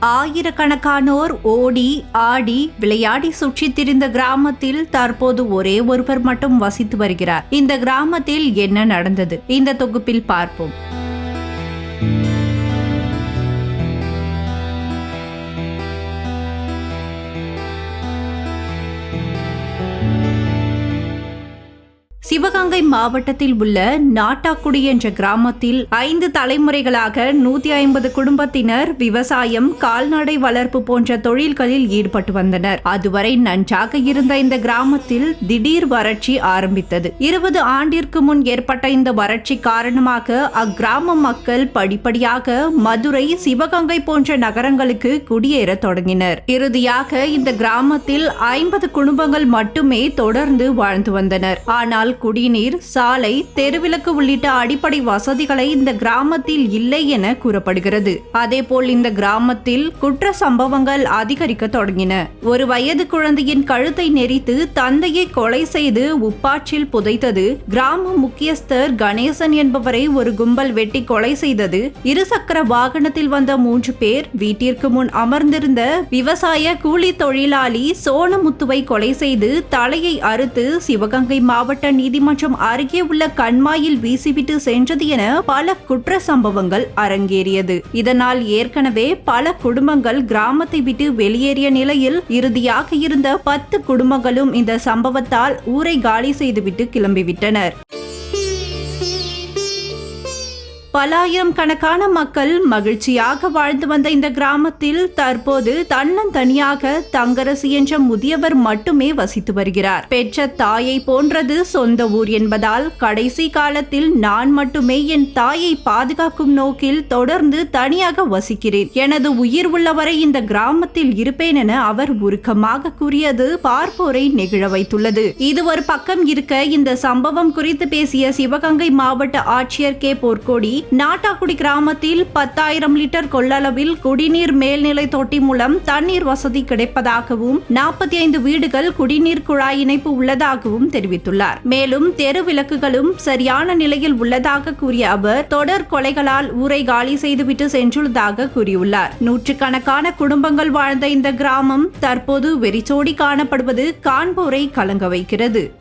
ஆயிரக்கணக்கானோர் ஓடி ஆடி விளையாடி சுற்றித் திரிந்த கிராமத்தில் தற்போது ஒரே ஒருவர் மட்டும் வசித்து வருகிறார். இந்த கிராமத்தில் என்ன நடந்தது? இந்த தொகுப்பில் பார்ப்போம். சிவகங்கை மாவட்டத்தில் உள்ள நாட்டாக்குடி என்ற கிராமத்தில் ஐந்து தலைமுறைகளாக நூத்தி ஐம்பது குடும்பத்தினர் விவசாயம் கால்நடை வளர்ப்பு போன்ற தொழில்களில் ஈடுபட்டு வந்தனர். அதுவரை நன்றாக இருந்த இந்த கிராமத்தில் திடீர் வறட்சி ஆரம்பித்தது. இருபது ஆண்டிற்கு முன் ஏற்பட்ட இந்த வறட்சி காரணமாக அக்கிராம மக்கள் படிப்படியாக மதுரை சிவகங்கை போன்ற நகரங்களுக்கு குடியேற தொடங்கினர். இறுதியாக இந்த கிராமத்தில் ஐம்பது குடும்பங்கள் மட்டுமே தொடர்ந்து வாழ்ந்து வந்தனர். ஆனால் குடிநீர் சாலை தெருவிளக்கு உள்ளிட்ட அடிப்படை வசதிகளை இந்த கிராமத்தில் இல்லை என கூறப்படுகிறது. அதேபோல் இந்த கிராமத்தில் குற்ற சம்பவங்கள் அதிகரிக்க தொடங்கின. ஒரு வயது குழந்தையின் கழுத்தை நெறித்து தந்தையை கொலை செய்து உப்பாற்றில் புதைத்தது. கிராம முக்கியஸ்தர் கணேசன் என்பவரை ஒரு கும்பல் வெட்டி கொலை செய்தது. இருசக்கர வாகனத்தில் வந்த மூன்று பேர் வீட்டிற்கு முன் அமர்ந்திருந்த விவசாய கூலி தொழிலாளி சோனமுத்துவை கொலை செய்து தலையை அறுத்து சிவகங்கை மாவட்ட நீர் நீதிமன்றம் அருகே உள்ள கண்மாயில் வீசிவிட்டு சென்றது என பல குற்ற சம்பவங்கள் அரங்கேறியது. இதனால் ஏற்கனவே பல குடும்பங்கள் கிராமத்தை விட்டு வெளியேறிய நிலையில் இறுதியாக இருந்த பத்து குடும்பங்களும் இந்த சம்பவத்தால் ஊரை காலி செய்துவிட்டு கிளம்பிவிட்டனர். பல ஆயிரம் கணக்கான மக்கள் மகிழ்ச்சியாக வாழ்ந்து வந்த இந்த கிராமத்தில் தற்போது தன்னந்தனியாக தங்கரசு என்ற முதியவர் மட்டுமே வசித்து வருகிறார். பெற்ற தாயை போன்றது சொந்த ஊர் என்பதால் கடைசி காலத்தில் நான் மட்டுமே என் தாயை பாதுகாக்கும் நோக்கில் தொடர்ந்து தனியாக வசிக்கிறேன். எனது உயிர் உள்ளவரை இந்த கிராமத்தில் இருப்பேன் என அவர் உருக்கமாக கூறியது பார்ப்போரை நெகிழ வைத்துள்ளது. இது ஒரு பக்கம் இருக்க இந்த சம்பவம் குறித்து பேசிய சிவகங்கை மாவட்ட ஆட்சியர் கே. போர்க்கோடி நாட்டாக்குடி கிராமத்தில் பத்தாயிரம் லிட்டர் கொள்ளளவில் குடிநீர் மேல்நிலை தொட்டி மூலம் தண்ணீர் வசதி கிடைப்பதாகவும் நாற்பத்தி ஐந்து வீடுகள் குடிநீர் குழாய் இணைப்பு உள்ளதாகவும் தெரிவித்துள்ளார். மேலும் தெரு விளக்குகளும் சரியான நிலையில் உள்ளதாக கூறிய அவர் தொடர் கொலைகளால் ஊரை காலி செய்துவிட்டு சென்றுள்ளதாக கூறியுள்ளார். நூற்றுக்கணக்கான குடும்பங்கள் வாழ்ந்த இந்த கிராமம் தற்போது வெறிச்சோடி காணப்படுவது காண்போரை கலங்க வைக்கிறது.